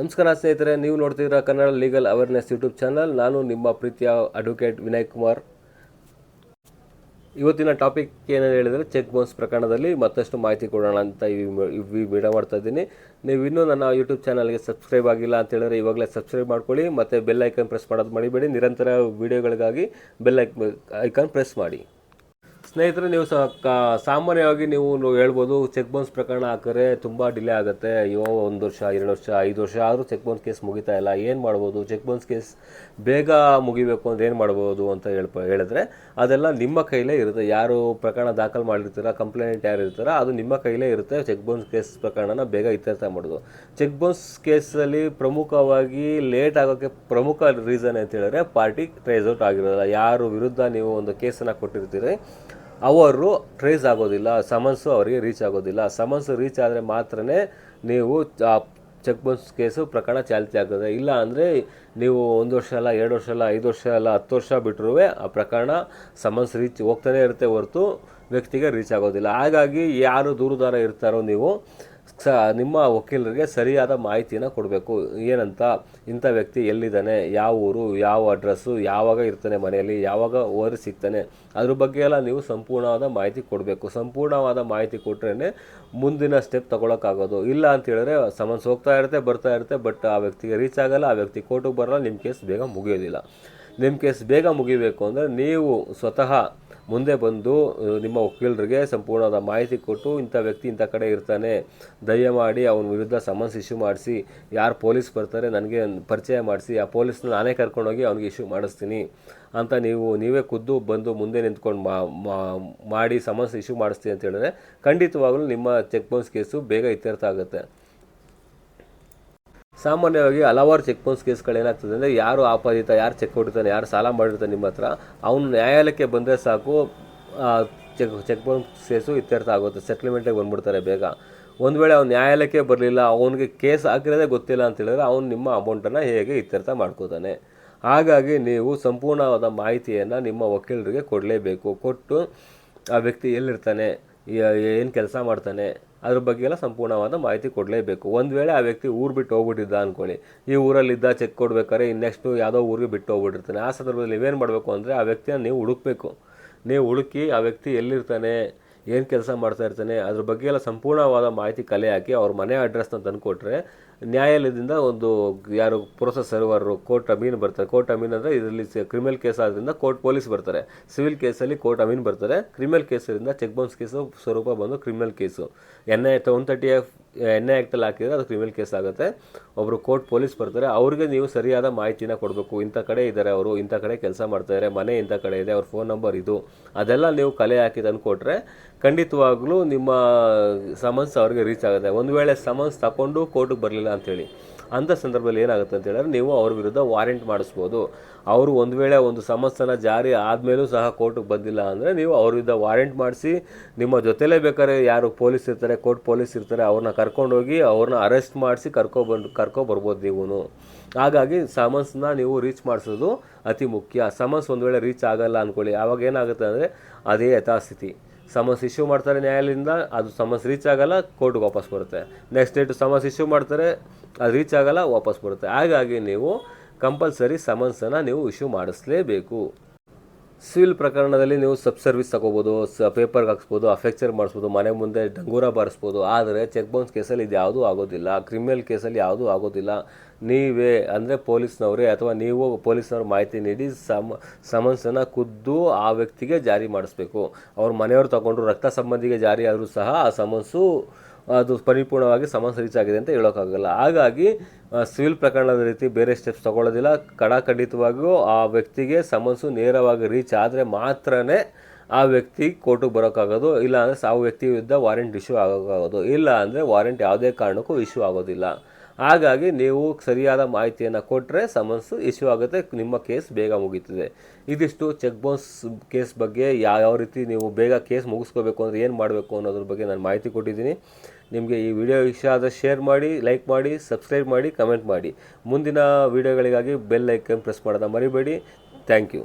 ನಮಸ್ಕಾರ ಸ್ನೇಹಿತರೆ, ನೀವು ನೋಡ್ತಿದ್ದೀರಾ Kannada legal awareness YouTube channel. ನಾನು ನಿಮ್ಮ ಪ್ರೀತಿಯ ಅಡ್ವೊಕೇಟ್ ವಿನಯ್ ಕುಮಾರ್. ಇವತ್ತಿನ ಟಾಪಿಕ್ ಏನೇನು ಹೇಳಿದರೆ, ಚೆಕ್ ಬೌನ್ಸ್ ಪ್ರಕರಣದಲ್ಲಿ ಮತ್ತಷ್ಟು ಮಾಹಿತಿ ಕೊಡೋಣ ಅಂತ ಈ ವಿಡಿಯೋ ಮಾಡ್ತಾ ಇದ್ದೀನಿ. ನೀವು ಇನ್ನೂ ನನ್ನ ಯೂಟ್ಯೂಬ್ ಚಾನಲ್ಗೆ ಸಬ್ಸ್ಕ್ರೈಬ್ ಆಗಿಲ್ಲ ಅಂತ ಹೇಳಿದ್ರೆ, ಇವಾಗಲೇ ಸಬ್ಸ್ಕ್ರೈಬ್ ಮಾಡ್ಕೊಳ್ಳಿ. ಮತ್ತು ಬೆಲ್ ಐಕಾನ್ ಪ್ರೆಸ್ ಮಾಡೋದು ಮಾಡಿಬೇಡಿ ನಿರಂತರ ವಿಡಿಯೋಗಳಿಗಾಗಿ ಬೆಲ್ ಐಕಾನ್ ಪ್ರೆಸ್ ಮಾಡಿ. ಸ್ನೇಹಿತರೆ, ನೀವು ಸ ಸಾಮಾನ್ಯವಾಗಿ ನೀವು ಹೇಳ್ಬೋದು, ಚೆಕ್ ಬೌನ್ಸ್ ಪ್ರಕರಣ ಹಾಕಿದ್ರೆ ತುಂಬ ಡಿಲೇ ಆಗುತ್ತೆ. ಅಯ್ಯೋ, ಒಂದು ವರ್ಷ, ಎರಡು ವರ್ಷ, ಐದು ವರ್ಷ ಆದರೂ ಚೆಕ್ ಬೌನ್ಸ್ ಕೇಸ್ ಮುಗಿತಾ ಇಲ್ಲ. ಏನು ಮಾಡ್ಬೋದು? ಚೆಕ್ ಬೌನ್ಸ್ ಕೇಸ್ ಬೇಗ ಮುಗಿಬೇಕು ಅಂದ್ರೆ ಏನು ಮಾಡ್ಬೋದು ಅಂತ ಹೇಳ್ಪ ಹೇಳಿದ್ರೆ, ಅದೆಲ್ಲ ನಿಮ್ಮ ಕೈಲೇ ಇರುತ್ತೆ. ಯಾರು ಪ್ರಕರಣ ದಾಖಲು ಮಾಡಿರ್ತೀರ, ಕಂಪ್ಲೇಂಟ್ ಯಾರು ಇರ್ತಾರ, ಅದು ನಿಮ್ಮ ಕೈಲೇ ಇರುತ್ತೆ. ಚೆಕ್ ಬೌನ್ಸ್ ಕೇಸ್ ಪ್ರಕರಣನ ಬೇಗ ಇತ್ಯರ್ಥ ಮಾಡೋದು. ಚೆಕ್ ಬೌನ್ಸ್ ಕೇಸಲ್ಲಿ ಪ್ರಮುಖವಾಗಿ ಲೇಟ್ ಆಗೋಕ್ಕೆ ಪ್ರಮುಖ ರೀಸನ್ ಅಂತ ಹೇಳಿದ್ರೆ ಪಾರ್ಟಿ ಟ್ರೇಸ್ ಔಟ್ ಆಗಿರೋಲ್ಲ ಯಾರು ವಿರುದ್ಧ ನೀವು ಒಂದು ಕೇಸನ್ನು ಕೊಟ್ಟಿರ್ತೀರಿ ಅವರು ಟ್ರೇಸ್ ಆಗೋದಿಲ್ಲ ಸಮನ್ಸು ಅವರಿಗೆ ರೀಚ್ ಆಗೋದಿಲ್ಲ. ಸಮನ್ಸು ರೀಚ್ ಆದರೆ ಮಾತ್ರ ನೀವು ಚೆಕ್ ಬೌನ್ಸ್ ಕೇಸು ಪ್ರಕರಣ ಚಾಲ್ತಿ ಆಗ್ತದೆ ಇಲ್ಲ ಅಂದರೆ ನೀವು ಒಂದು ವರ್ಷ ಅಲ್ಲ, ಎರಡು ವರ್ಷ ಅಲ್ಲ, ಐದು ವರ್ಷ ಅಲ್ಲ, ಹತ್ತು ವರ್ಷ ಬಿಟ್ಟರೂ ಆ ಪ್ರಕರಣ ಸಮನ್ಸ್ ರೀಚ್ ಹೋಗ್ತಾನೆ ಇರುತ್ತೆ ಹೊರತು ವ್ಯಕ್ತಿಗೆ ರೀಚ್ ಆಗೋದಿಲ್ಲ. ಹಾಗಾಗಿ ಯಾರು ದೂರದಾರ ಇರ್ತಾರೋ ನೀವು ಸ, ನಿಮ್ಮ ವಕೀಲರಿಗೆ ಸರಿಯಾದ ಮಾಹಿತಿಯನ್ನು ಕೊಡಬೇಕು. ಏನಂತ, ಇಂಥ ವ್ಯಕ್ತಿ ಎಲ್ಲಿದ್ದಾನೆ, ಯಾವ ಊರು, ಯಾವ ಅಡ್ರೆಸ್ಸು, ಯಾವಾಗ ಇರ್ತಾನೆ ಮನೆಯಲ್ಲಿ, ಯಾವಾಗ ಓದಿ ಸಿಗ್ತಾನೆ, ಅದ್ರ ಬಗ್ಗೆ ಎಲ್ಲ ನೀವು ಸಂಪೂರ್ಣವಾದ ಮಾಹಿತಿ ಕೊಡಬೇಕು. ಸಂಪೂರ್ಣವಾದ ಮಾಹಿತಿ ಕೊಟ್ರೇ ಮುಂದಿನ ಸ್ಟೆಪ್ ತೊಗೊಳಕ್ಕಾಗೋದು. ಇಲ್ಲ ಅಂತ ಹೇಳಿದ್ರೆ ಸಮನ್ಸ್ ಹೋಗ್ತಾ ಇರುತ್ತೆ, ಬರ್ತಾ ಇರುತ್ತೆ, ಬಟ್ ಆ ವ್ಯಕ್ತಿಗೆ ರೀಚ್ ಆಗಲ್ಲ, ಆ ವ್ಯಕ್ತಿ ಕೋರ್ಟಿಗೆ ಬರಲ್ಲ, ನಿಮ್ಮ ಕೇಸ್ ಬೇಗ ಮುಗಿಯೋದಿಲ್ಲ. ನಿಮ್ಮ ಕೇಸ್ ಬೇಗ ಮುಗಿಬೇಕು ಅಂದರೆ ನೀವು ಸ್ವತಃ ಮುಂದೆ ಬಂದು ನಿಮ್ಮ ವಕೀಲರಿಗೆ ಸಂಪೂರ್ಣವಾದ ಮಾಹಿತಿ ಕೊಟ್ಟು ಇಂಥ ವ್ಯಕ್ತಿ ಇಂಥ ಕಡೆ ಇರ್ತಾನೆ, ದಯಮಾಡಿ ಅವನ ವಿರುದ್ಧ ಸಮನ್ಸ್ ಇಶ್ಯೂ ಮಾಡಿಸಿ, ಯಾರು ಪೊಲೀಸ್ ಬರ್ತಾರೆ ನನಗೆ ಪರಿಚಯ ಮಾಡಿಸಿ, ಆ ಪೊಲೀಸ್ನ ನಾನೇ ಕರ್ಕೊಂಡೋಗಿ ಅವ್ನಿಗೆ ಇಶ್ಯೂ ಮಾಡಿಸ್ತೀನಿ ಅಂತ ನೀವು, ನೀವೇ ಖುದ್ದು ಬಂದು ಮುಂದೆ ನಿಂತ್ಕೊಂಡು ಮಾಡಿ ಸಮನ್ಸ್ ಇಶ್ಯೂ ಮಾಡಿಸ್ತೀನಿ ಅಂತ ಹೇಳಿದ್ರೆ ಖಂಡಿತವಾಗಲೂ ನಿಮ್ಮ ಚೆಕ್ ಬೌನ್ಸ್ ಕೇಸು ಬೇಗ ಇತ್ಯರ್ಥ ಆಗುತ್ತೆ. ಸಾಮಾನ್ಯವಾಗಿ ಹಲವಾರು ಚೆಕ್ ಬೌನ್ಸ್ ಕೇಸ್ಗಳೇನಾಗ್ತದೆ ಅಂದರೆ ಯಾರು ಆಪಾದಿತ, ಯಾರು ಚೆಕ್ ಹೊಡಿತಾನೆ, ಯಾರು ಸಾಲ ಮಾಡಿರ್ತಾನೆ ನಿಮ್ಮ ಹತ್ರ, ಅವನು ನ್ಯಾಯಾಲಯಕ್ಕೆ ಬಂದರೆ ಸಾಕು ಚೆಕ್ ಚೆಕ್ ಬೌನ್ಸ್ ಕೇಸು ಇತ್ಯರ್ಥ ಆಗುತ್ತೆ ಸೆಟ್ಲ್ಮೆಂಟಿಗೆ ಬಂದ್ಬಿಡ್ತಾರೆ ಬೇಗ. ಒಂದು ವೇಳೆ ಅವ್ನು ನ್ಯಾಯಾಲಯಕ್ಕೆ ಬರಲಿಲ್ಲ, ಅವನಿಗೆ ಕೇಸ್ ಹಾಕಿರೋದೇ ಗೊತ್ತಿಲ್ಲ ಅಂತ ಹೇಳಿದ್ರೆ ಅವ್ನು ನಿಮ್ಮ ಅಮೌಂಟನ್ನು ಹೇಗೆ ಇತ್ಯರ್ಥ ಮಾಡ್ಕೋತಾನೆ. ಹಾಗಾಗಿ ನೀವು ಸಂಪೂರ್ಣವಾದ ಮಾಹಿತಿಯನ್ನು ನಿಮ್ಮ ವಕೀಲರಿಗೆ ಕೊಡಲೇಬೇಕು. ಕೊಟ್ಟು ಆ ವ್ಯಕ್ತಿ ಎಲ್ಲಿರ್ತಾನೆ? ಏನು ಕೆಲಸ ಮಾಡ್ತಾನೆ, ಅದ್ರ ಬಗ್ಗೆ ಎಲ್ಲ ಸಂಪೂರ್ಣವಾದ ಮಾಹಿತಿ ಕೊಡಲೇಬೇಕು. ಒಂದು ವೇಳೆ ಆ ವ್ಯಕ್ತಿ ಊರು ಬಿಟ್ಟು ಹೋಗ್ಬಿಟ್ಟಿದ್ದ ಅಂದ್ಕೊಳ್ಳಿ ಈ ಊರಲ್ಲಿದ್ದ ಚೆಕ್ ಕೊಡ್ಬೇಕಾದ್ರೆ ಇನ್ನು ನೆಕ್ಸ್ಟು ಯಾವುದೋ ಊರಿಗೆ ಬಿಟ್ಟು ಹೋಗ್ಬಿಟ್ಟಿರ್ತಾನೆ. ಆ ಸಂದರ್ಭದಲ್ಲಿ ನೀವೇನು ಮಾಡಬೇಕು ಅಂದರೆ ಆ ವ್ಯಕ್ತಿಯನ್ನು ನೀವು ಹುಡುಕಬೇಕು. ನೀವು ಹುಡುಕಿ ಆ ವ್ಯಕ್ತಿ ಎಲ್ಲಿರ್ತಾನೆ ಏನು ಕೆಲಸ ಮಾಡ್ತಾ ಇರ್ತಾನೆ, ಅದ್ರ ಬಗ್ಗೆ ಎಲ್ಲ ಸಂಪೂರ್ಣವಾದ ಮಾಹಿತಿ ಕಲೆ ಹಾಕಿ ಅವ್ರ ಮನೆ ಅಡ್ರೆಸ್ನ ತಂದುಕೊಟ್ರೆ ನ್ಯಾಯಾಲಯದಿಂದ ಒಂದು ಯಾರು ಪ್ರೊಸೆಸ್ ಸರ್ವರು ಕೋರ್ಟ್ ಅಮೀನ್ ಬರ್ತಾರೆ. ಕೋರ್ಟ್ ಅಮೀನ್ ಅಂದರೆ ಇದರಲ್ಲಿ ಕ್ರಿಮಿನಲ್ ಕೇಸ್ ಆದ್ರಿಂದ ಕೋರ್ಟ್ ಪೊಲೀಸ್ ಬರ್ತಾರೆ. ಸಿವಿಲ್ ಕೇಸಲ್ಲಿ ಕೋರ್ಟ್ ಅಮೀನ್ ಬರ್ತಾರೆ. ಕ್ರಿಮಿನಲ್ ಕೇಸರಿಂದ ಚೆಕ್ ಬೌನ್ಸ್ ಕೇಸು ಸ್ವರೂಪ ಬಂದು criminal case N I one thirty F N ಆ್ಯಕ್ಟಲ್ಲಿ ಹಾಕಿದರೆ ಅದು ಕ್ರಿಮಿನಲ್ ಕೇಸ್ ಆಗುತ್ತೆ. ಒಬ್ಬರು ಕೋರ್ಟ್ ಪೊಲೀಸ್ ಬರ್ತಾರೆ, ಅವ್ರಿಗೆ ನೀವು ಸರಿಯಾದ ಮಾಹಿತಿನ ಕೊಡಬೇಕು. ಇಂಥ ಕಡೆ ಇದ್ದಾರೆ ಅವರು, ಇಂಥ ಕಡೆ ಕೆಲಸ ಮಾಡ್ತಾರೆ ಮನೆ ಇಂಥ ಕಡೆ ಇದೆ, ಅವ್ರ ಫೋನ್ ನಂಬರ್ ಇದು. ಅದೆಲ್ಲ ನೀವು ಕಲೆ ಹಾಕಿ ತಂದುಕೊಟ್ರೆ ಖಂಡಿತವಾಗ್ಲೂ ನಿಮ್ಮ ಸಮನ್ಸ್ ಅವ್ರಿಗೆ ರೀಚ್ ಆಗುತ್ತೆ. ಒಂದು ವೇಳೆ ಸಮನ್ಸ್ ತಗೊಂಡು ಕೋರ್ಟಿಗೆ ಬರಲಿಲ್ಲ ಅಂಥೇಳಿ ಅಂಥ ಸಂದರ್ಭದಲ್ಲಿ ಏನಾಗುತ್ತೆ ಅಂತ ಹೇಳಿದ್ರೆ ನೀವು ಅವ್ರ ವಿರುದ್ಧ ವಾರೆಂಟ್ ಮಾಡಿಸ್ಬೋದು. ಅವರು ಒಂದು ವೇಳೆ ಒಂದು ಸಮಸ್ಯೆನ ಜಾರಿ ಆದಮೇಲೂ ಸಹ ಕೋರ್ಟಿಗೆ ಬಂದಿಲ್ಲ ಅಂದರೆ ನೀವು ಅವ್ರ ವಿರುದ್ಧ ವಾರೆಂಟ್ ಮಾಡಿಸಿ, ನಿಮ್ಮ ಜೊತೆಲೇ ಬೇಕಾದ್ರೆ ಯಾರು ಪೊಲೀಸ್ ಇರ್ತಾರೆ ಕೋರ್ಟ್ ಪೊಲೀಸ್ ಇರ್ತಾರೆ, ಅವ್ರನ್ನ ಕರ್ಕೊಂಡೋಗಿ ಅವ್ರನ್ನ ಅರೆಸ್ಟ್ ಮಾಡಿಸಿ ಕರ್ಕೊಬಂದು ಕರ್ಕೊಬರ್ಬೋದು ನೀವು ಹಾಗಾಗಿ ಸಮನ್ಸ್ನ ನೀವು ರೀಚ್ ಮಾಡಿಸೋದು ಅತಿ ಮುಖ್ಯ. ಸಮನ್ಸ್ ಒಂದು ವೇಳೆ ರೀಚ್ ಆಗಲ್ಲ ಅಂದ್ಕೊಳ್ಳಿ ಆವಾಗ ಏನಾಗುತ್ತೆ ಅಂದರೆ ಅದೇ ಯಥಾಸ್ಥಿತಿ. ಸಮನ್ಸ್ ಇಶ್ಯೂ ಮಾಡ್ತಾರೆ ನ್ಯಾಯಾಲಯದಿಂದ, ಅದು ಸಮನ್ಸ್ ರೀಚ್ ಆಗಲ್ಲ, ಕೋರ್ಟ್ಗೆ ವಾಪಸ್ ಬರುತ್ತೆ. ನೆಕ್ಸ್ಟ್ ಡೇಟ್ ಸಮನ್ಸ್ ಇಶ್ಯೂ ಮಾಡ್ತಾರೆ, ಅದು ರೀಚ್ ಆಗಲ್ಲ, ವಾಪಸ್ ಬರುತ್ತೆ. ಹಾಗಾಗಿ ನೀವು ಕಂಪಲ್ಸರಿ ಸಮನ್ಸನ್ನು ನೀವು ಇಶ್ಯೂ ಮಾಡಿಸ್ಲೇಬೇಕು. ಸಿವಿಲ್ ಪ್ರಕರಣದಲ್ಲಿ ನೀವು ಸಬ್ ಸರ್ವಿಸ್ ತಗೋಬೋದು, ಸ ಪೇಪರ್ಗೆ ಹಾಕ್ಸ್ಬೋದು ಅಫೆಕ್ಚರ್ ಮಾಡಿಸ್ಬೋದು, ಮನೆ ಮುಂದೆ ಡಂಗೂರ ಬಾರಿಸ್ಬೋದು. ಆದರೆ ಚೆಕ್ ಬೌನ್ಸ್ ಕೇಸಲ್ಲಿ ಇದು ಯಾವುದೂ ಆಗೋದಿಲ್ಲ. ಕ್ರಿಮಿನಲ್ ಕೇಸಲ್ಲಿ ಯಾವುದೂ ಆಗೋದಿಲ್ಲ. ನೀವೇ ಅಂದರೆ ಪೊಲೀಸ್ನವರೇ ಅಥವಾ ನೀವು ಪೊಲೀಸ್ನವ್ರ ಮಾಹಿತಿ ನೀಡಿ ಸಮ, ಸಮನ್ಸನ್ನು ಖುದ್ದು ಆ ವ್ಯಕ್ತಿಗೆ ಜಾರಿ ಮಾಡಿಸ್ಬೇಕು. ಅವ್ರ ಮನೆಯವ್ರು ತಗೊಂಡ್ರು ರಕ್ತ ಸಂಬಂಧಿಗೆ ಜಾರಿ ಆದರೂ ಸಹ ಆ ಸಮನ್ಸು ಅದು ಪರಿಪೂರ್ಣವಾಗಿ ಸಮನ್ಸ್ ರೀಚ್ ಆಗಿದೆ ಅಂತ ಹೇಳೋಕ್ಕಾಗಲ್ಲ. ಹಾಗಾಗಿ ಸಿವಿಲ್ ಪ್ರಕರಣದ ರೀತಿ ಬೇರೆ ಸ್ಟೆಪ್ಸ್ ತಗೊಳ್ಳೋದಿಲ್ಲ. ಕಡಾಖಂಡಿತವಾಗಿಯೂ ಆ ವ್ಯಕ್ತಿಗೆ ಸಮನ್ಸು ನೇರವಾಗಿ ರೀಚ್ ಆದರೆ ಮಾತ್ರನೇ ಆ ವ್ಯಕ್ತಿ ಕೋರ್ಟಿಗೆ ಬರೋಕ್ಕಾಗೋದು. ಇಲ್ಲ ಅಂದರೆ ಸಾವು ವ್ಯಕ್ತಿ ವಿರುದ್ಧ ವಾರೆಂಟ್ ಇಶ್ಯೂ ಆಗೋಕ್ಕಾಗೋದು. ಇಲ್ಲ ಅಂದರೆ ವಾರೆಂಟ್ ಯಾವುದೇ ಕಾರಣಕ್ಕೂ ಇಶ್ಯೂ ಆಗೋದಿಲ್ಲ. ಹಾಗಾಗಿ ನೀವು ಸರಿಯಾದ ಮಾಹಿತಿಯನ್ನು ಕೊಟ್ಟರೆ ಸಮನ್ಸು ಇಶ್ಯೂ ಆಗುತ್ತೆ, ನಿಮ್ಮ ಕೇಸ್ ಬೇಗ ಮುಗೀತದೆ. ಇದಿಷ್ಟು ಚೆಕ್ ಬೌನ್ಸ್ ಕೇಸ್ ಬಗ್ಗೆ ಯಾವ ರೀತಿ ನೀವು ಬೇಗ ಕೇಸ್ ಮುಗಿಸ್ಕೋಬೇಕು ಅಂದರೆ ಏನು ಮಾಡಬೇಕು ಅನ್ನೋದ್ರ ಬಗ್ಗೆ ನಾನು ಮಾಹಿತಿ ಕೊಟ್ಟಿದ್ದೀನಿ. ನಿಮಗೆ ಈ ವಿಡಿಯೋ ಇಷ್ಟ ಆದರೆ ಶೇರ್ ಮಾಡಿ, ಲೈಕ್ ಮಾಡಿ, ಸಬ್ಸ್ಕ್ರೈಬ್ ಮಾಡಿ, ಕಮೆಂಟ್ ಮಾಡಿ. ಮುಂದಿನ ವಿಡಿಯೋಗಳಿಗಾಗಿ ಬೆಲ್ ಐಕನ್ ಪ್ರೆಸ್ ಮಾಡೋದ ಮರಿಬೇಡಿ. Thank you.